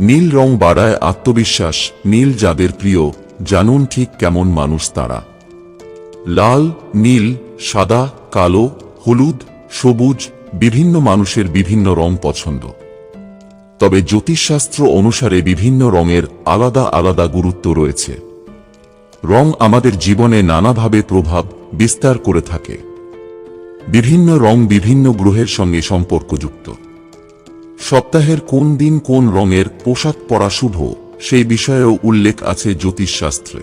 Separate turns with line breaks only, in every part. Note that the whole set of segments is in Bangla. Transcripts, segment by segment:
নীল রং বাড়ায় আত্মবিশ্বাস, নীল যাদের প্রিয়, জানুন ঠিক কেমন মানুষ তারা। লাল, নীল, সাদা, কালো, হলুদ, সবুজ, বিভিন্ন মানুষের বিভিন্ন রং পছন্দ। তবে জ্যোতিষশাস্ত্র অনুসারে বিভিন্ন রঙের আলাদা আলাদা গুরুত্ব রয়েছে। রং আমাদের জীবনে নানাভাবে প্রভাব বিস্তার করে থাকে। বিভিন্ন রং বিভিন্ন গ্রহের সঙ্গে সম্পর্কযুক্ত। সপ্তাহের কোন দিন কোন রঙের পোশাক পরা শুভ, সেই বিষয়েও উল্লেখ আছে জ্যোতিষশাস্ত্রে।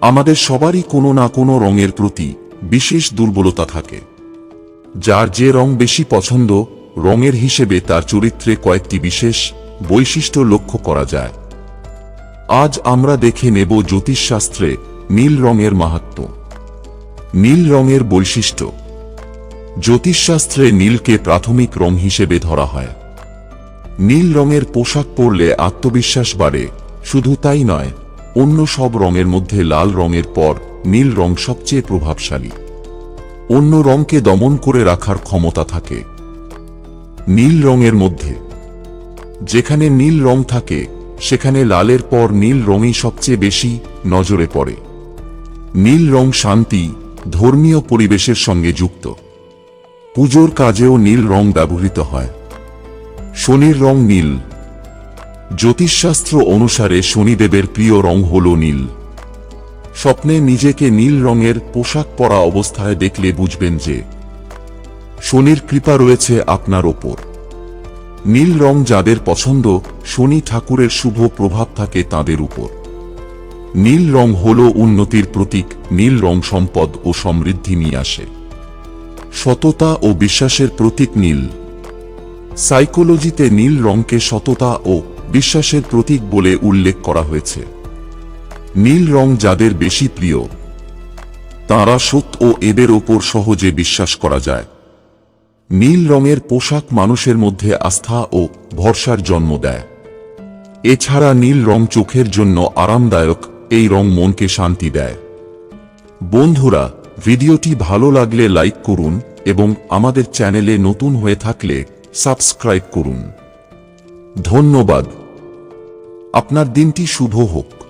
আমাদের সবারই কোনো না কোনো রঙের প্রতি বিশেষ দুর্বলতা থাকে। যার যে রং বেশি পছন্দ, রঙের হিসেবে তার চরিত্রে কয়েকটি বিশেষ বৈশিষ্ট্য লক্ষ্য করা যায়। আজ আমরা দেখে নেব জ্যোতিষশাস্ত্রে নীল রঙের মাহাত্ম্য নীল রঙের বৈশিষ্ট্য। জ্যোতিষশাস্ত্রে নীলকে প্রাথমিক রং হিসেবে ধরা হয়। নীল রঙের পোশাক পরলে আত্মবিশ্বাস বাড়ে। শুধু তাই নয়, অন্য সব রঙের মধ্যে লাল রঙের পর নীল রং সবচেয়ে প্রভাবশালী। অন্য রঙকে দমন করে রাখার ক্ষমতা থাকে। নীল রঙের মধ্যে, যেখানে নীল রং থাকে, সেখানে লালের পর নীল রঙই সবচেয়ে বেশি নজরে পড়ে। নীল রং শান্তি, ধর্মীয় পরিবেশের সঙ্গে যুক্ত। পুজোর কাজেও নীল রং ব্যবহৃত হয়। শনির রং নীল। জ্যোতিষশাস্ত্র অনুসারে শনিদেবের প্রিয় রং হল নীল। স্বপ্নে নিজেকে নীল রঙের পোশাক পরা অবস্থায় দেখলে বুঝবেন যে, শনির কৃপা রয়েছে আপনার ওপর। নীল রং যাদের পছন্দ, শনি ঠাকুরের শুভ প্রভাব থাকে তাদের উপর। নীল রং হল উন্নতির প্রতীক, নীল রং সম্পদ ও সমৃদ্ধি নিয়ে আসে। সততা ও বিশ্বাসের প্রতীক নীল। সাইকোলজিতে নীল রংকে সততা ও বিশ্বাসের প্রতীক বলে উল্লেখ করা হয়েছে। নীল রং যাদের বেশি প্রিয়, তাঁরা সত্য ও এদের ওপর সহজে বিশ্বাস করা যায়। নীল রঙের পোশাক মানুষের মধ্যে আস্থা ও ভরসার জন্ম দেয়। এছাড়া নীল রং চোখের জন্য আরামদায়ক, এই রং মনকে শান্তি দেয়। বন্ধুরা, ভিডিওটি ভালো লাগলে লাইক করুন এবং আমাদের চ্যানেলে নতুন হয়ে থাকলে সাবস্ক্রাইব করুন। ধন্যবাদ। আপনার দিনটি শুভ হোক।